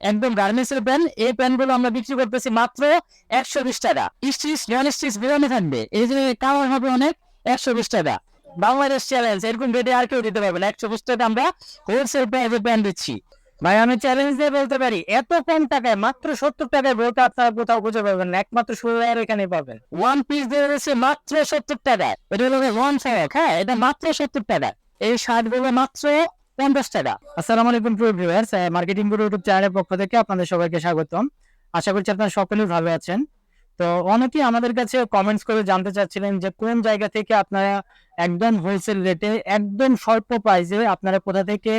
একদম গার্মেন্টসের প্যান্ট এই প্যান্টগুলো আমরা বিক্রি করতেছি মাত্র একশো বিশ টাকা। স্টিচ নন স্টিচ বিরানি থাকবে। এই যে কালার হবে অনেক, একশো বিশ টাকা। বাংলাদেশ চ্যালেঞ্জ এরকম রেটে আর কেউ দিতে পারবে না। একশো বিশ টাকা আমরা হোলসেল প্রাইসে প্যান্ট দিচ্ছি। ভাই, আমি চ্যালেঞ্জ দিয়ে বলতে পারি, এত কম টাকায়, মাত্র সত্তর টাকায় বলতে আপনারা কোথাও খুঁজে পাবেন না। একমাত্র সুবিধার এখানে পাবেন। ওয়ান পিস দিয়ে দিচ্ছে মাত্র সত্তর টাকা এটা হলো ওয়ান সাইড হ্যাঁ এটা মাত্র সত্তর টাকা এই শার্ট মাত্র পঞ্চাশ টাকা। আসসালামু আলাইকুম প্রিয় ভিউয়ার্স মার্কেটিং গুরু ইউটিউব চ্যানেলের পক্ষ থেকে আপনাদের সবাইকে স্বাগতম। আশা করছি আপনারা সকলেই ভালো আছেন। তো অনেকেই আমাদের কাছে কমেন্টস করে জানতে চাচ্ছিলেন যে কোন জায়গা থেকে আপনারা একদম হোলসেল রেটে একদম স্বল্প প্রাইসে আপনারা কোথা থেকে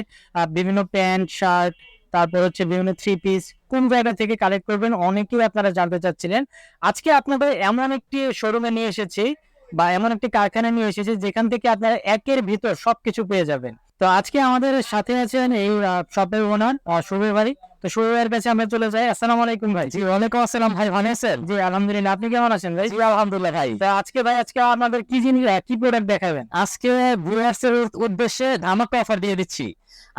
বিভিন্ন প্যান্ট, শার্ট, তারপর হচ্ছে বিভিন্ন থ্রি পিস কোন জায়গা থেকে কালেক্ট করবেন অনেকেই আপনারা জানতে চাচ্ছিলেন। আজকে আপনাদের এমন একটি শোরুমে নিয়ে এসেছি বা এমন একটি কারখানা নিয়ে এসেছি যেখান থেকে আপনারা একের ভিতর সবকিছু পেয়ে যাবেন। তো আজকে আমাদের সাথে আছেন এই শপের ওনার শুভের ভাই তো শুভের ভাইয়ের কাছে আমরা চলে যাই। আসসালামু আলাইকুম ভাই। জি ওয়ালাইকুম আসসালাম ভাই ভালো আছেন? জি আলহামদুলিল্লাহ। আপনি কেমন আছেন ভাই? জি আলহামদুলিল্লাহ ভাই। তো আজকে ভাই আজকে আমাদের কি জিনিস কি প্রোডাক্ট দেখাবেন? আজকে ভিউয়ার্সের উদ্দেশ্যে ধামাকা অফার দিয়ে দিচ্ছি।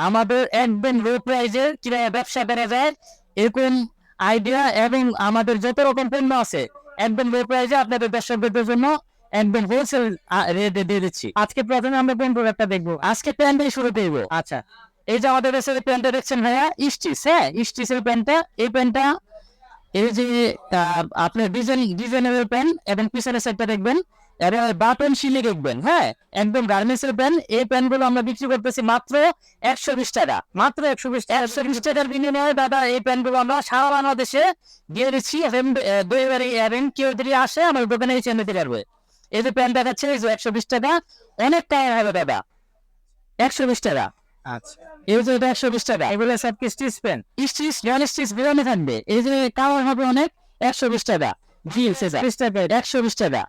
আমাদের একদম লো প্রাইজে কীভাবে ব্যবসা বেড়ে যায় এরকম আইডিয়া এবং আমাদের যত রকম পণ্য আছে একদম লো প্রাইজে আপনাদের দর্শকদের জন্য একদম হোলসেল রেটে দিয়ে দিচ্ছি। আজকে প্রথমে আমরা কোন প্রোডাক্টটা দেখব। আজকে শুরু আচ্ছা। এই যে আমাদের প্যান্টটা দেখছেন ভাইয়া হ্যাঁ? স্টিচের প্যান্টটা এই প্যান্টটা এই যে আপনার ডিজাইন ডিজাইনেবল প্যান্ট এবং সাইডটা দেখবেন শিলে দেখবেন হ্যাঁ? একদম গার্মেন্টসের প্যান্ট এই প্যান্টগুলো আমরা বিক্রি করতেছি মাত্র একশো বিশ টাকা। মাত্র একশো বিশ একশো বিশ টাকার বিনিময়ে দাদা, এই প্যান্টগুলো আমরা সারা বাংলাদেশে দিয়ে দিচ্ছি। এবং কেউ যদি আসে, আমার দোকানে পারবে এই যে প্যান্ট দেখাচ্ছে এই যে একশো বিশ টাকা অনেক টাইম হবে দাদা একশো বিশ টাকা। আচ্ছা। এই যে এটা একশো বিশ টাকা। এগুলো সব কি স্টিচ পেন স্টিচ নন স্টিচ বিরানি থাকবে। এই যে কালার হবে অনেক একশো বিশ টাকা। জিন্স এটা বিশ টাকা একশো বিশ টাকা।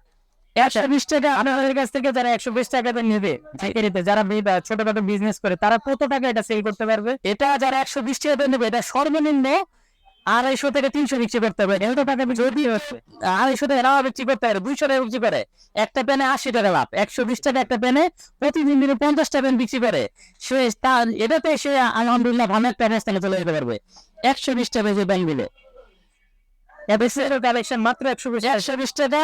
একশো বিশ টাকা কাছ থেকে যারা একশো বিশ টাকাতে নেবে যারা ছোটখাটো বিজনেস করে তারা কত টাকা এটা সেল করতে পারবে? এটা যারা একশো বিশ টাকাতে নেবে এটা সর্বনিম্ন আড়াইশো থেকে তিনশো টাকা যদি আড়াইশো করতে পারে দুইশো টাকা বিক্রি করে। একটা প্যানে আশি টাকা লাভ, একশো বিশ টাকা একটা প্যানে প্রতিদিন দিনে প্যান বিক্রি করে। সে তার এটাতে সে আলহামদুলিল্লাহ ভালো একটা স্থানে চলে যেতে পারবে। একশো বিশ টাকা যে ব্যাংক মিলে কালেকশন মাত্র একশো বিশ একশো বিশ টাকা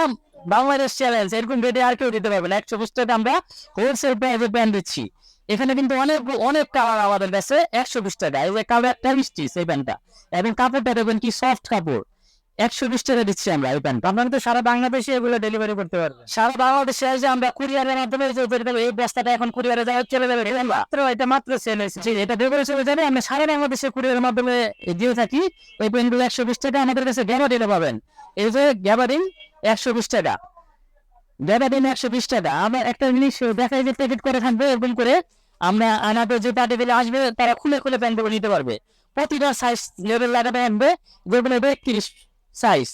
বাংলাদেশ চ্যালেঞ্জ এরকম রেটে আর কেউ দিতে পারবে না, একশো বিশ টাকা আমরা হোলসেল প্যান দিচ্ছি। এখানে কিন্তু অনেক অনেক কালার আমাদের কাছে একশো বিশ টাকা। এই কালারটা মিষ্টি এই প্যান্টটা। এবং কাপড়টা দেখবেন কি সফট কাপড়। একশো বিশ টাকা দিচ্ছি আমরা এই প্যান্ট আমরা কিন্তু সারা বাংলাদেশে এগুলো ডেলিভারি করতে পারব সারা বাংলাদেশে যে আমরা কুরিয়ারের মাধ্যমে যে এই ব্যবসাটা এখন কুরিয়ারে যাই চলে যাবে মাত্র এটা মাত্র সেল হয়েছে। এটা ডেলিভারি চলে যাবে আমরা সারা বাংলাদেশে কুরিয়ারের মাধ্যমে দিয়ে থাকি। ওই প্যান্টগুলো একশো বিশ টাকা আমাদের কাছে গ্যাবারিনে পাবেন। এই যে গ্যাবারিন একশো বিশ টাকা। গ্যাবারিন একশো বিশ টাকা। একটা জিনিস প্যাকেট করে থাকবে এরকম করে আমরা যে আসবে, তারা খুলে খুলে প্যান্টগুলো নিতে পারবে। প্রতিটা সাইজ লেভেল লাগাতে আনবে যেগুলো একত্রিশ সাইজ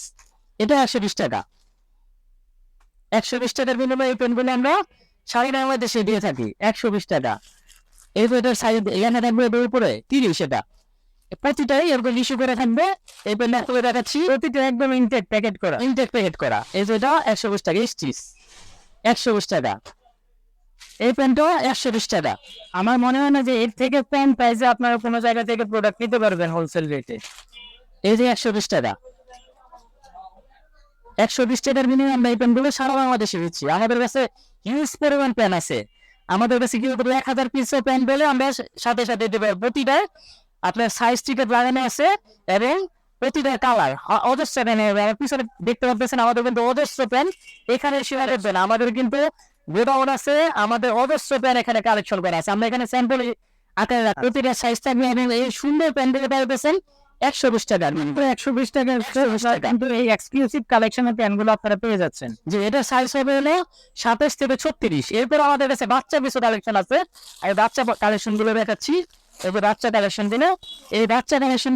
এটা একশো বিশ টাকা। একশো বিশ টাকার বিনিময়ে এই পেনগুলো আমরা সারা বাংলাদেশে দিয়ে থাকি। একশো বিশ টাকা। এই পেনের সাইজ এখানে থাকবে উপরে তিরিশ এটা। প্রতিটাই এরকম ইস্যু করে থাকবে পেনটা খুলে দেখাচ্ছি, প্রতিটা একদম ইনটেক প্যাকেট করা ইনটেক প্যাকেট করা। এই একশো বিশ টাকা স্টিচ একশো বিশ টাকা। এই প্যান্টও একশো বিশ টাকা। আমার মনে হয় না যে এর থেকে প্যান্ট প্রাইসে আপনারা কোনো জায়গা থেকে প্রোডাক্ট নিতে পারবেন হোলসেল রেটে এই যে একশো বিশ টাকা। একশো বিশ টাকার বিনিময়ে আমরা এই প্যান্টগুলো সারা বাংলাদেশে দিচ্ছি। আমাদের কাছে হিউজ পরিমাণ প্যান আছে। আমাদের কাছে কি এক হাজার পিসের প্যান্ট পেলে আমরা সাথে সাথে দেবো প্রতিটায় আপনার সাইজ টিকেট লাগানো আছে এবং প্রতিটা কালার অজস্র প্যান পিছনে দেখতে পাচ্ছেন আমাদের কিন্তু অজস্র প্যান এখানে শেয়ার প্যান আমাদের কিন্তু গোডাউন আছে আমাদের অজস্র প্যান এখানে কালেকশন করা আছে। আমরা এখানে স্যাম্পল আকারে প্রতিটা সাইজ থাকবে এবং এই সুন্দর পাইতেছেন একশো বিশ টাকার একশো বিশ টাকার কিন্তু এই এক্সক্লুসিভ কালেকশনের আপনারা পেয়ে যাচ্ছেন। যে এটা সাইজ হবে হলো সাতাশ থেকে ছত্রিশ। এরপর আমাদের কাছে বাচ্চা কিছু কালেকশন আছে। আর বাচ্চা কালেকশনগুলো বাচ্চা কালেকশন দিলে এই বাচ্চা কালেকশন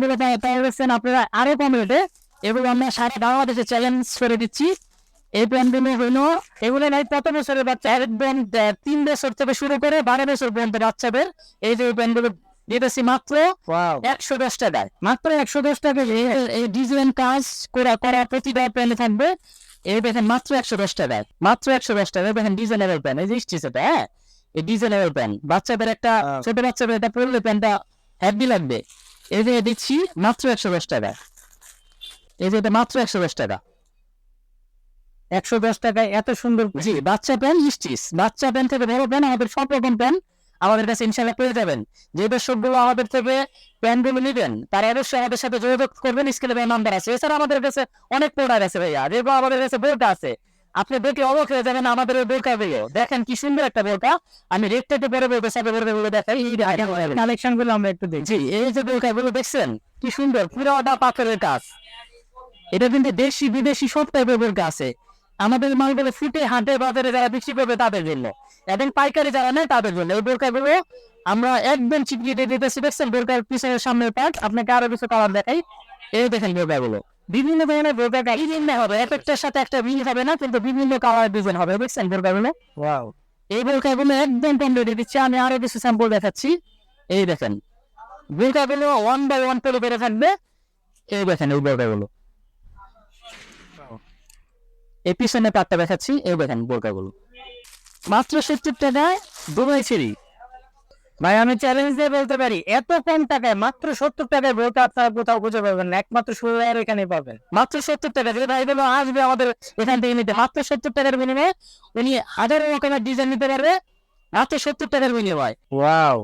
যাচ্ছেন আপনারা আরও কম রেটে এবং আমরা সারা বাংলাদেশে চ্যালেঞ্জ করে দিচ্ছি। এই হলো এগুলো নাই কত বছরের বাচ্চা একদম তিন বছর থেকে শুরু করে বারো বছর পর্যন্ত বাচ্চাদের এই যে দিতেছি মাত্র একশো দশ টাকায় মাত্র একশো দশ টাকায় এই- ডিজাইন কাজ করা করা প্রতিটা প্যান্টে থাকবে। এই দেখেন মাত্র একশো দশ টাকায় মাত্র একশো দশ টাকায় দেখেন ডিজাইনেবল প্যান্ট এই যে হ্যাঁ? Designable pant. বাচ্চাদের একটা ছোট বাচ্চাদের পরলে প্যান্টটা হ্যাপি লাগবে। এই যে দিচ্ছি মাত্র একশো দশ টাকা। এই যে এটা মাত্র একশো দশ টাকা। একশো দশ টাকায় এত সুন্দর জি বাচ্চা প্যান স্টিচ বাচ্চা থেকে বড় আমাদের সব রকম আমাদের কাছে ইনশাল্লাহ পেয়ে যাবেন। যে দর্শকগুলো আমাদের থেকে প্যানগুলো নেবেন তারা অবশ্যই আমাদের সাথে যোগাযোগ করবেন স্কেলে নাম্বার আছে। এছাড়া আমাদের কাছে অনেক প্রোডাক্ট আছে ভাইয়া। যেগুলো আমাদের কাছে বোরকা আছে। আপনি দেখে অবাক হয়ে যাবেন আমাদের ওই বোরকা দিয়ে। দেখেন কি সুন্দর একটা বোরকা। আমি রেটটা একটু বেরোবে সাথে বেরোবে বলে দেখাই এই কালেকশনগুলো। আমরা একটু দেখি। জি এই যে বোরকা এগুলো দেখছেন? কি সুন্দর পুরোটা পাথরের কাজ। এটা কিন্তু দেশি বিদেশি সব টাইপের বোরকা আছে। আমাদের মালগুলো ফুটে হাটে বাজারে যারা বিক্রি করবে তাদের জন্য। এবং পাইকারি যারা নেয় তাদের জন্য। ওই বোরকাগুলো আমরা একদম চিপিয়ে দিতেছি দেখছেন? বোরকার পিছনের সামনের প্যান্ট আপনাকে আরও কিছু কালার দেখাই। এই দেখেন বোরকাগুলো। বিভিন্ন ধরনের বোরকা বিভিন্ন হবে। এক একটার সাথে একটা মিল হবে না কিন্তু বিভিন্ন কালার ডিজাইন হবে দেখছেন বোরকাগুলো ওয়াও এই বোরকাগুলো একদম কম রেটে দিচ্ছি আমি আরও কিছু স্যাম্পল দেখাচ্ছি। এই দেখেন বোরকাগুলো ওয়ান বাই ওয়ান পেলে বেড়ে থাকবে। এই দেখেন এই বোরকাগুলো এই পিছনে পাটটা দেখাচ্ছি এই দেখেন বোরকাগুলো মাত্র সত্তর টাকায় দুবাই ছিড়ি ভাই আমি চ্যালেঞ্জ দিয়ে বলতে পারি এত কম টাকায় মাত্র সত্তর টাকায় বোরকা আপনারা কোথাও খুঁজে পাবেন না একমাত্র সুরাইয়ের এখানে পাবেন। মাত্র সত্তর টাকা যদি ভাই বলো আসবে আমাদের এখান থেকে নিতে মাত্র সত্তর টাকার বিনিময়ে উনি হাজারো রকমের ডিজাইন নিতে পারবে মাত্র সত্তর টাকার বিনিময়। ওয়াও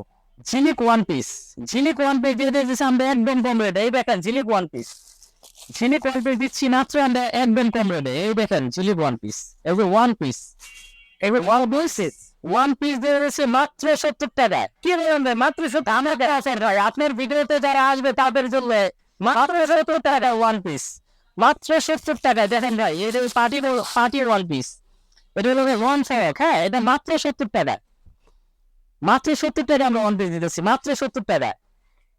ঝিলিক ওয়ান পিস ঝিলিক ওয়ান পিস দিয়ে দিয়েছি আমরা একদম কম রেটে এই দেখেন ঝিলিক ওয়ান পিস ঝিলিক ওয়ান পিস দিচ্ছি মাত্র আমরা একদম কম রেটে এই দেখেন ঝিলিক ওয়ান পিস এগুলো ওয়ান পিস এগুলো ওয়ান পিস ওয়ান পিস দিয়ে দিয়েছে মাত্র সত্তর টাকা কি বলেন ভাই মাত্র সত্তর কাছে আছেন ভাই আপনার ভিডিওতে যারা আসবে তাদের জন্য মাত্র সত্তর টাকা ওয়ান পিস মাত্র সত্তর টাকা দেখেন ভাই এটা পার্টি পার্টির ওয়ান পিস এটা হলো ওয়ান ফ্যাক হ্যাঁ এটা মাত্র সত্তর টাকা মাত্র সত্তর টাকা আমরা ওয়ান পিস দিতেছি মাত্র সত্তর টাকা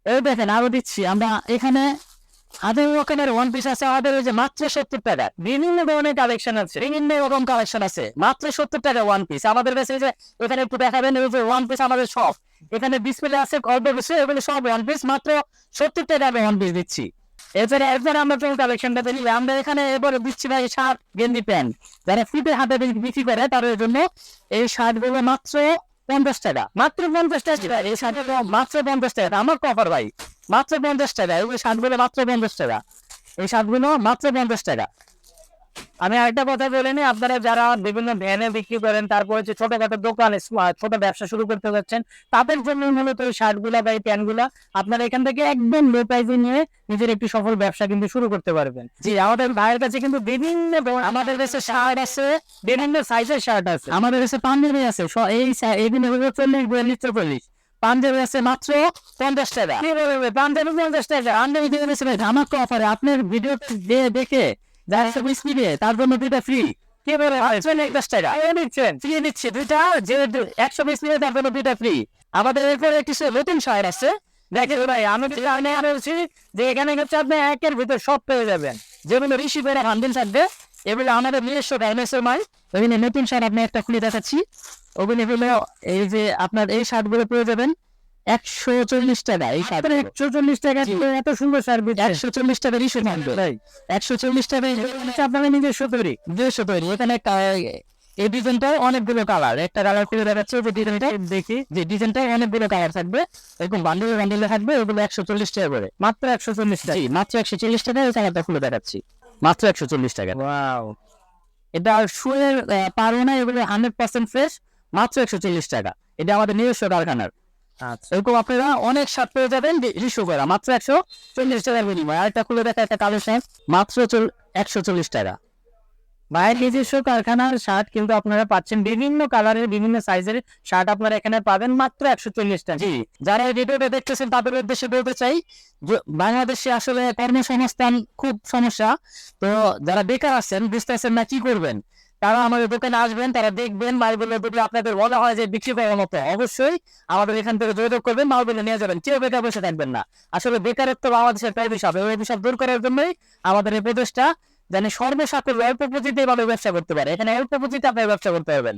এই দেখেন, আরও দিচ্ছি, আমরা এখানে হাজার রকমের ওয়ান পিস আছে, আমাদের ওই যে মাত্র সত্তর টাকা বিভিন্ন ধরনের কালেকশন আছে, বিভিন্ন রকম কালেকশন আছে। মাত্র সত্তর টাকা ওয়ান পিস আমাদের কাছে যে এখানে একটু দেখাবেন ওয়ান পিস আমাদের সব। এখানে ডিসপ্লে আছে, অল্প কিছু এগুলো সব ওয়ান পিস মাত্র সত্তর টাকা আমি ওয়ান পিস দিচ্ছি। এরপরে আমরা কোন কালেকশনটা দিই আমরা এখানে এবারে দিচ্ছি ভাই শার্ট গেঞ্জি প্যান্ট যারা ফিটে হাতে বিক্রি করে, তাদের জন্য এই শার্টগুলো মাত্র পঞ্চাশ টাকা মাত্র পঞ্চাশ টাকা এই শার্ট মাত্র পঞ্চাশ টাকা আমার কফার ভাই। মাত্র পঞ্চাশ টাকা এগুলো শার্টগুলো মাত্র পঞ্চাশ টাকা। এই শার্টগুলো মাত্র পঞ্চাশ টাকা। আমি আরেকটা কথা বলে নিই, আপনারা যারা বিভিন্ন ভ্যানে বিক্রি করেন, তারপরে যে ছোটখাটো দোকানে ছোট ব্যবসা শুরু করতে যাচ্ছেন, তাদের জন্য মূলত এই শার্টগুলা বা এই প্যান্টগুলা আপনারা এখান থেকে একদম লো প্রাইসে নিয়ে নিজের একটি সফল ব্যবসা কিন্তু শুরু করতে পারবেন। জি, আমাদের ভাইয়ের কাছে কিন্তু বিভিন্ন আমাদের কাছে শার্ট আছে, বিভিন্ন সাইজের শার্ট আছে। আমাদের কাছে পাঞ্জাবি আছে এই এগুলো চল্লিশ, বিয়াল্লিশ চল্লিশ পাঞ্জাবি আছে মাত্র পঞ্চাশ টাকা। পাঞ্জাবি পঞ্চাশ টাকা। অফারে আপনার ভিডিও দেখে যারা তার জন্য দুইটা ফ্রি আমাদের এরপরে একটি নতুন শহর আছে। দেখেন ভাই আমি যেটা আমি আরও বলছি যে এখানে হচ্ছে আপনি একের ভিতর সব পেয়ে যাবেন। যেগুলো ঋষি করে থাকবে। এগুলো আমাদের নিজস্ব ডাইনোসর মাল। ওইখানে নতুন শার্ট আপনি একটা খুলে দেখাচ্ছি। এই যে আপনার এই শার্টগুলো পেয়ে যাবেন একশো চল্লিশ টাকা এই শার্ট একশো চল্লিশ টাকা এত সুন্দর সার্ভিস একশো চল্লিশ টাকা ঋষি থাকবে একশো চল্লিশ নিজস্ব তৈরি নিজস্ব তৈরি এই ডিজাইনটা অনেকগুলো কালার একটা কালার খুলে দেখাচ্ছে যে ডিজাইনটা দেখি যে ডিজাইনটা অনেকগুলো কালার থাকবে এরকম বান্ডেলে বান্ডেলে থাকবে ওগুলো একশো চল্লিশ টাকা করে মাত্র একশো চল্লিশ টাকা মাত্র একশো চল্লিশ টাকা ওই কালারটা খুলে দেখাচ্ছি মাত্র একশো চল্লিশ টাকা ওয়াও এটা শুয়ের পারো না এগুলো হান্ড্রেড পার্সেন্ট ফ্রেশ মাত্র একশো চল্লিশ টাকা। এটা আমাদের নিজস্ব কারখানার। আচ্ছা। এরকম আপনারা অনেক শার্ট পেয়ে যাবেন করা। মাত্র একশো চল্লিশ টাকার বিনিময়। আরেকটা খুলে দেখা একটা কালো শার্ট মাত্র একশো চল্লিশ টাকা। ভাইয়ের নিজস্ব কারখানার শার্ট কিন্তু আপনারা পাচ্ছেন বিভিন্ন কালারের বিভিন্ন সাইজের শার্ট আপনারা এখানে পাবেন মাত্র একশো চল্লিশ টাকা। জি। যারা এই ভিডিওটা দেখতেছেন তাদের উদ্দেশ্যে বলতে চাই যে বাংলাদেশে আসলে কর্মসংস্থান খুব সমস্যা। তো যারা বেকার আছেন বুঝতেছেন না কি করবেন। তারা আমাদের দোকানে আসবেন, তারা দেখবেন মালগুলো যদি আপনাদের মনে হয় যে বিক্রি করার মতো, অবশ্যই আমাদের এখান থেকে যোগাযোগ করবেন, মালগুলো নিয়ে যাবেন। কেউ বেকার বসে থাকবেন না। আসলে বেকারত্ব বাংলাদেশের প্রায় বিষয় এই বিষয় দূর করার জন্যই আমাদের এই প্রদেশটা যেন সর্বসাকুল্য অল্প পুঁজিতে এভাবে ব্যবসা করতে পারে। এখানে অল্প পুঁজিতে আপনার ব্যবসা করতে পারবেন।